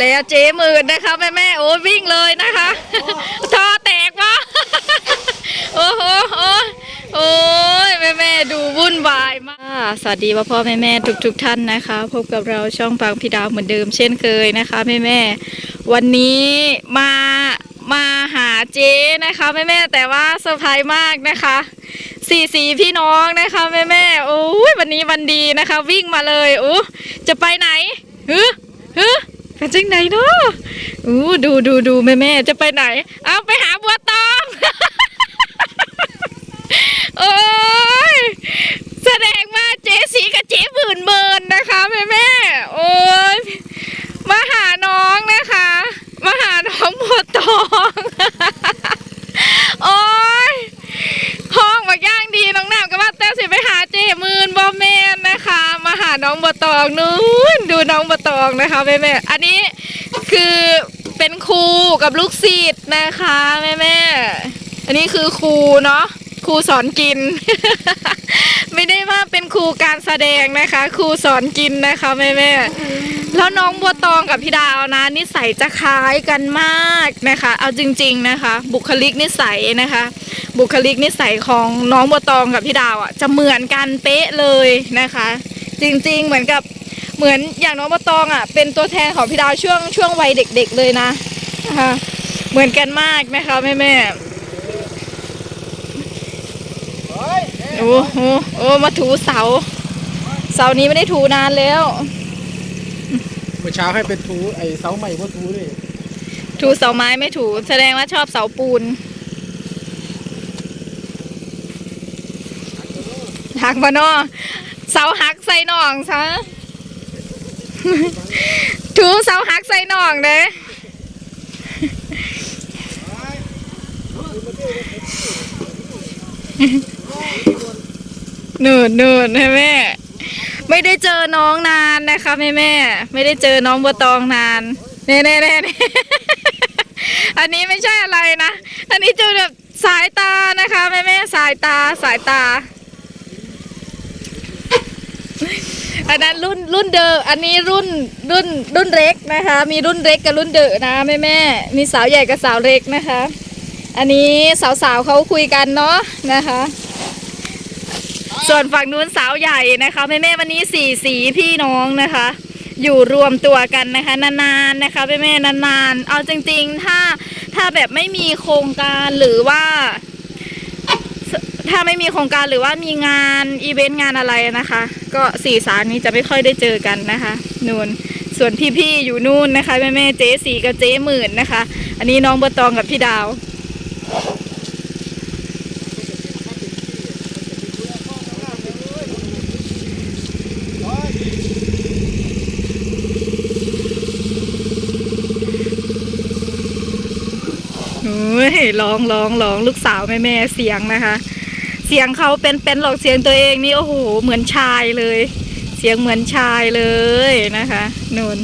แล้วเจ๊หมื่นนะคะแม่แม่ๆโอ้ยวิ่งเลยนะคะท่อแตกวะโอ้โหโอ้ยโอ้ยแม่แม่ๆดูวุ่นวายมากสวัสดีพ่อพ่อแม่แม่ทุกทุกๆท่านนะคะ พบกับเราช่องปังพี่ดาวเหมือนเดิมเช่นเคยนะคะแม่แม่ๆวันนี้มามาหาเจ๊นะคะแม่แม่ๆแต่ว่าเซอร์ไพรส์มากนะคะสี่สีพี่น้องนะคะแม่แม่ๆโอ้ยวันนี้วันดีนะคะ วิ่งมาเลยโอ้จะไปไหนฮึฮึ ไปจังไหนเนาะอู้ดูดูดูแม่แม่จะไปไหน เอาไปหาบัวตอง โอ้ยแสดงว่าเจ๊สีกับเจ๊หมื่นเบินนะคะแม่แม่โอ้ยมาหาน้องนะคะ มาหาน้องบัวตอง โอ้ยห้องมาย่างดีน้องน้ำก็ว่าแต่สิไปหาเจ๊หมื่นบอแมนนะคะ มาหาน้ องบัวตองนู้นดูน้องบัวตองนะคะแม่แม่อันนี้คือเป็นครูกับลูกศิษย์นะคะแม่แม่อันนี้คือครูเนาะครูสอนกิน ไม่ได้ว่าเป็นครูการแสดงนะคะ ครูสอนกินนะคะแม่แม่แล้วน้องบัวตองกับพี่ดาวนะ นิสัยจะคล้ายกันมากนะคะ เอาจริง ๆนะคะ บุคลิกนิสัยนะคะ บุคลิกนิสัยของน้องบัวตองกับพี่ดาวอะจะเหมือนกันเป๊ะเลยนะคะ จริง ๆ เหมือนกับเหมือนอย่างน้องบัวตองอะ เป็นตัวแทนของพี่ดาวช่วงช่วงวัยเด็ก ๆ เลยนะนะคะเหมือนกันมากนะคะแม่แม่ๆโอ้โหโอ้มาถูเสา เสานี้ไม่ได้ถูนานแล้วเมื่อเช้าให้เป็นทูไอ้เสาใหม่ว่าทูดิถูเสาไม้ไม่ถูแสดงว่าชอบเสาปูนหักบ่นอ เสาหักใส่น่องซะถูเสาหักใส่น่องเด้หนูหนูแม่แม่ ไม่ได้เจอน้องนานนะคะแม่แม่ ไม่ได้เจอน้องบัวตองนานเน่เน่เน่เน่อันนี้ไม่ใช่อะไรนะ อันนี้จะแบบสายตานะคะแม่แม่สายตาสายตา อันนั้นรุ่นรุ่นเดออันนี้รุ่นรุ่นรุ่นเล็กนะคะ มีรุ่นเล็กกับรุ่นเดอนะแม่แม่มีสาวใหญ่กับสาวเล็กนะคะ อันนี้สาวๆเขาคุยกันเนาะนะคะ ส่วนฝั่งนู้นสาวใหญ่นะคะแม่แม่วันนี้สี่สีพี่น้องนะคะ อยู่รวมตัวกันนะคะ นานๆนะคะแม่แม่นานๆ เอาจริงๆถ้าถ้าแบบไม่มีโครงการหรือว่า ถ้าไม่มีโครงการหรือว่ามีงานอีเวนต์งานอะไรนะคะ ก็สี่สารนี้จะไม่ค่อยได้เจอกันนะคะนู่นส่วนพี่ๆอยู่นู่นนะคะแม่แม่เจ๊สีกับเจ๊หมื่นนะคะ อันนี้น้องบัวตองกับพี่ดาวเฮ้ยร้องร้องร้องลูกสาวแม่แม่เสียงนะคะ เสียงเขาเป็นเป็นหรอกเสียงตัวเองนี่โอ้โหเหมือนชายเลย เสียงเหมือนชายเลยนะคะนูน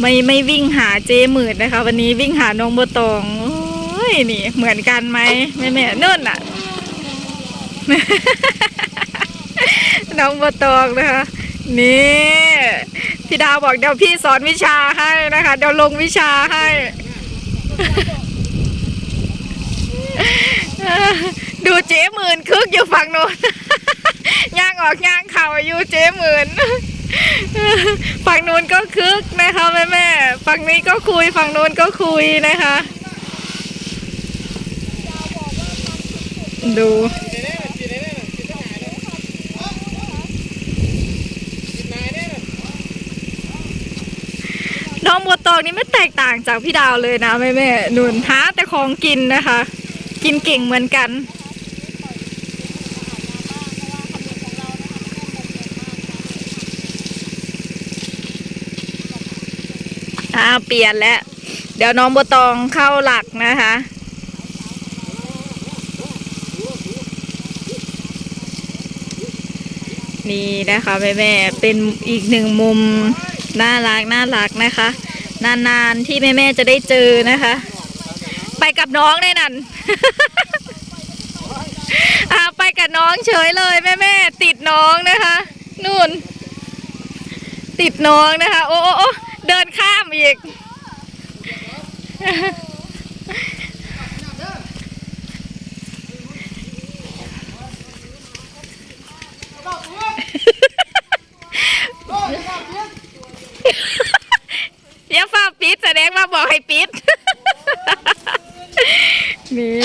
ไม่ไม่วิ่งหาเจหมื่นนะคะ วันนี้วิ่งหาน้องบัวตองโอ้ยนี่ เหมือนกันไหมแม่แม่นู่นน่ะ น้องบัวตองนะคะนี่พี่ดาวบอกเดี๋ยวพี่สอนวิชาให้นะคะ เดี๋ยวลงวิชาให้ ดูเจ๊หมื่นคึกอยู่ฝั่งโน้นย่างออกย่างเข่าอยู่เจ๊หมื่นฝั่งนู้นก็คึกนะคะแม่แม่ฝั่งนี้ก็คุยฝั่งนู้นก็คุยนะคะ ดูน้องบัวตองนี่ไม่แตกต่างจากพี่ดาวเลยนะแม่แม่นุ่นหาแต่ของกินนะคะ กินเก่งเหมือนกันอ่าเปลี่ยนแล้ว เดี๋ยวน้องบัวตองเข้าหลักนะคะนี่นะคะแม่แม่เป็นอีกหนึ่งมุมน่ารักน่ารักนะคะ นานๆที่แม่แม่จะได้เจอนะคะ ไปกับน้องได้นั่น อ่าไปกับน้องเฉยเลยแม่แม่ติดน้องนะคะนู่น ติดน้องนะคะ โอ้โอ้โอ้เดินข้ามอีก อย่าฟ้าปิดแสดงว่าบอกให้ปิด นี่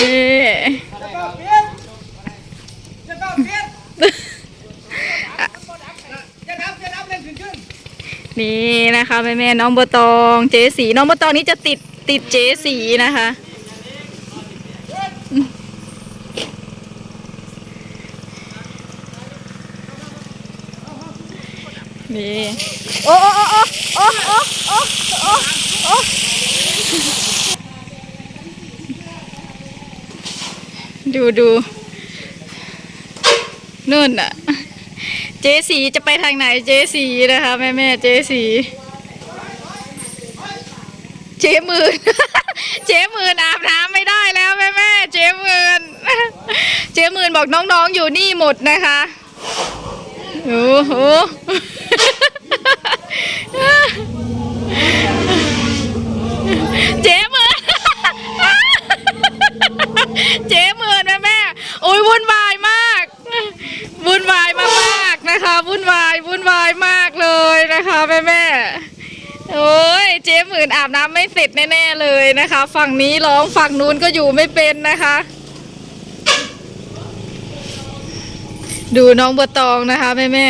นี่นะคะแม่แม่น้องบัวตองเจสีน้องบัวตองนี่จะติดติดเจสีนะคะนี่โอ้โอ้โอ้โอ้โอ้โอ้โอ้โอ้ ดูดูนู่นน่ะเจสีจะไปทางไหนเจสีนะคะ แม่แม่เจสีเจมื่นเจมื่นอาบน้ำไม่ได้แล้วแม่แม่เจมื่นเจมื่นบอกน้องๆอยู่นี่หมดนะคะโอ้โห เจหมื่น เจ๊หมื่นแม่แม่ๆ โอ้ยวุ่นวายมากวุ่นวายมากๆนะคะวุ่นวายวุ่นวายมากเลยนะคะแม่แม่โอ้ยเจ๊หมื่นอาบน้ำไม่เสร็จแน่ๆเลยนะคะ ฝั่งนี้ร้องฝั่งนู้นก็อยู่ไม่เป็นนะคะ ดูน้องบัวตองนะคะแม่แม่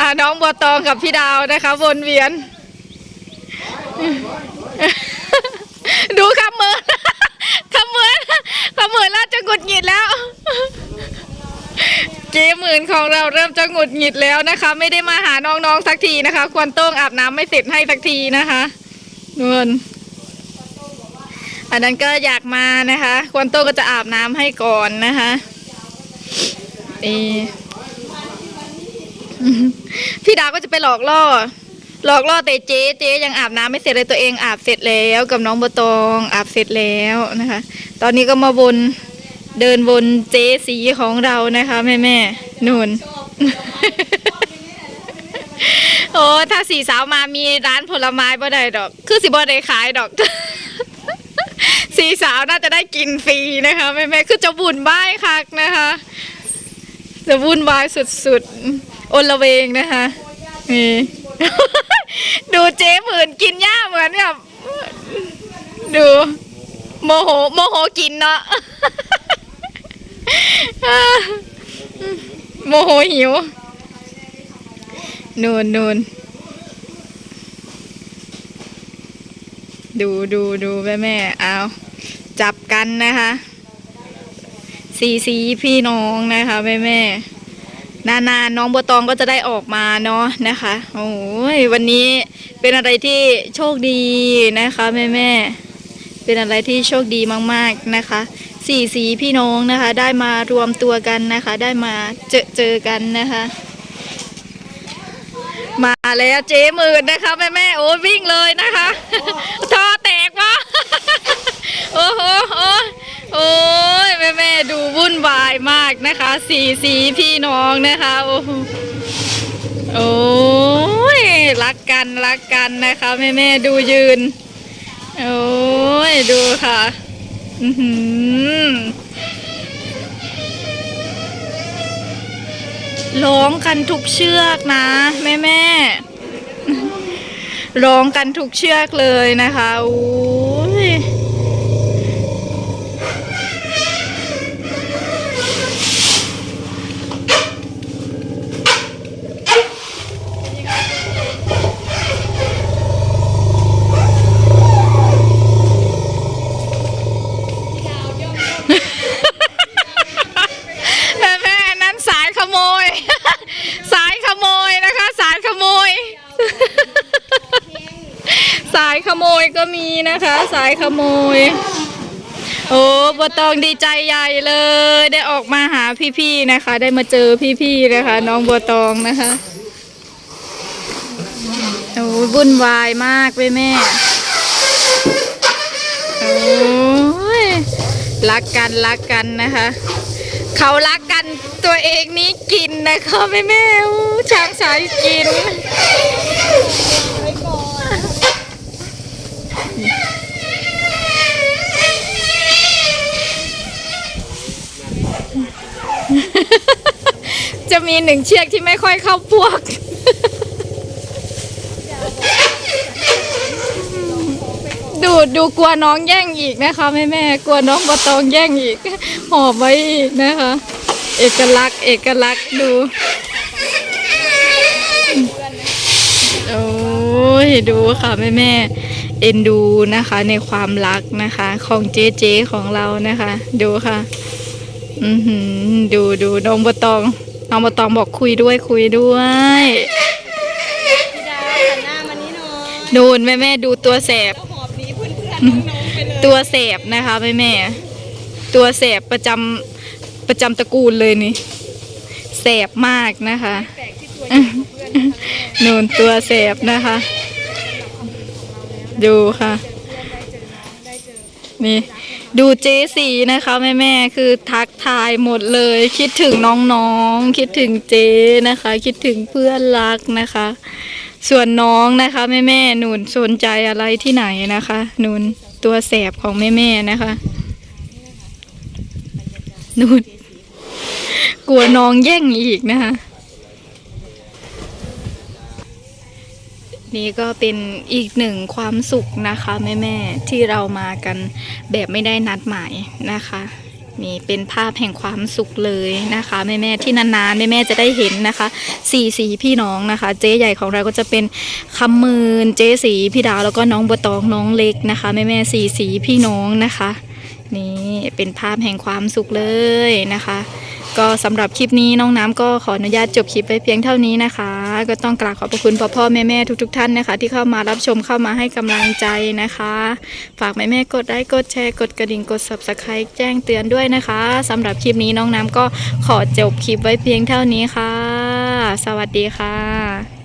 อ่าน้องบัวตองกับพี่ดาวนะคะ วนเวียน ดูคำมือ คำมือคำมือเราจะหงุดหงิดแล้วเจ๊หมื่นของเราเริ่มจะหงุดหงิดแล้วนะคะ ไม่ได้มาหาน้องๆสักทีนะคะ ควรโต้งอาบน้ำไม่เสร็จให้สักทีนะคะนวลอันนั้นก็อยากมานะคะ ควรโต้งก็จะอาบน้ำให้ก่อนนะคะเอพี่ดาวก็จะไปหลอกล่อ หลอกล่อแต่เจ๊เจ๊ยังอาบน้ำไม่เสร็จเลยตัวเองอาบเสร็จแล้ว กับน้องบัตองอาบเสร็จแล้วนะคะ ตอนนี้ก็มาวนเดินวนเจสีของเรานะคะ แม่แม่นู่น โอ้ถ้าสี่สาวมามีร้านผลไม้บ่ได้ดอก คือสิบ่ได้ขายดอก สี่สาวน่าจะได้กินฟรีนะคะแม่แม่คือจะบุญบ้ายคักนะคะ จะวุ่นวายสุดๆโอละเวงนะคะนี่ดูเจ๊หมื่นกินหญ้าเหมือนกับดู โมโหโมโหกินเนาะโมโหหิวนูนนูนดูดูดูแม่แม่เอาจับกันนะคะสีสีพี่น้องนะคะแม่แม่นานๆนน้องบัวตองก็จะได้ออกมาเนาะนะคะ โอ้ยวันนี้เป็นอะไรที่โชคดีนะคะแม่แม่ เป็นอะไรที่โชคดีมากๆนะคะสี่สีพี่น้องนะคะ ได้มารวมตัวกันนะคะ ได้มาเจอเจอกันนะคะ มาแล้วเจ๊มื่นะคะแม่แม่โอ้วิ่งเลยนะคะท่อแตกวะโอ้โหโอ้ยโอยแม่แม่ดูวุ่นวายมากนะคะสี่สีพี่น้องนะคะโอ้โอ้ยรักกันรักกันนะคะแม่แม่ดูยืน โอ้ย ดูค่ะ อือหือร้องกันทุกเชือกนะ แม่แม่ร้องกันทุกเชือกเลยนะคะอู้ย แม่แม่ๆนั้นสายขโมย สายขโมยนะคะ สายขโมย สายขโมยก็มี นะคะ สายขโมย โอ้บัวตองดีใจใหญ่เลย ได้ออกมาหาพี่ๆนะคะ ได้มาเจอพี่ๆนะคะ น้องบัวตองนะคะโอ้วุ่นวายมากเลยแม่โอ้ยรักกันรักกันนะคะ เขารักกันตัวเองนี้กินนะคะแม่แม่ช้างสายกิน จะมีหนึ่งเชือกที่ไม่ค่อยเข้าพวก ดูดูกลัวน้องแย่งอีกนะคะแม่แม่กลัวน้องบะตองแย่งอีก หอบไว้อีกนะคะ เอกลักษณ์ เอกลักษณ์ดู โอ้ยดูค่ะแม่แม่เอ็นดูนะคะในความรักนะคะ ของเจ๊เจ๊ของเรานะคะ ดูค่ะ อือหือดูดูน้องบะตอง น้องบตองบอกคุยด้วยคุยด้วยพี่ดาวหันหน้ามานี่หน่อยดูนแม่แม่ๆดูตัวแสบ แล้วหอบหนีเพื่อนๆน้องๆไปเลยตัวแสบนะคะแม่แม่ๆตัวแสบประจำประจำตระกูลเลยนี่แสบมากนะคะแปลกที่ตัวใหญ่กว่าเพื่อนนะคะนูนตัวแสบนะคะ ดูค่ะ ได้เจอนี่ดูเจ ดูเจสีนะคะแม่แม่คือทักทายหมดเลย คิดถึงน้องๆ คิดถึงเจนะคะ คิดถึงเพื่อนรักนะคะ ส่วนน้องนะคะแม่แม่หนูนสนใจอะไรที่ไหนนะคะ หนูนตัวแสบของแม่แม่นะคะหนูนกลัวน้องแย่งอีกนะคะ นี่ก็เป็นอีกหนึ่งความสุขนะคะแม่ๆที่เรามากันแบบไม่ได้นัดหมายนะคะนี่เป็นภาพแห่งความสุขเลยนะคะแม่ๆที่นานๆแม่ๆจะได้เห็นนะคะสี่สีพี่น้องนะคะ เจ๊ใหญ่ของเราก็จะเป็นคำมืนเจ๊สีพี่ดาวแล้วก็น้องบัวตองน้องเล็กนะคะแม่ๆสี่สีพี่น้องนะคะ นี่เป็นภาพแห่งความสุขเลยนะคะ ก็สำหรับคลิปนี้น้องน้ำก็ขออนุญาตจบคลิปไปเพียงเท่านี้นะคะ ก็ต้องกราบขอบพระคุณพ่อพ่อแม่แม่ทุก ๆ ท่านนะคะ ที่เข้ามารับชมเข้ามาให้กำลังใจนะคะ ฝากแม่แม่กดไลค์กดแชร์กดกระดิ่งกด subscribe แจ้งเตือนด้วยนะคะสำหรับคลิปนี้น้องน้ำก็ขอจบคลิปไว้เพียงเท่านี้ค่ะ สวัสดีค่ะ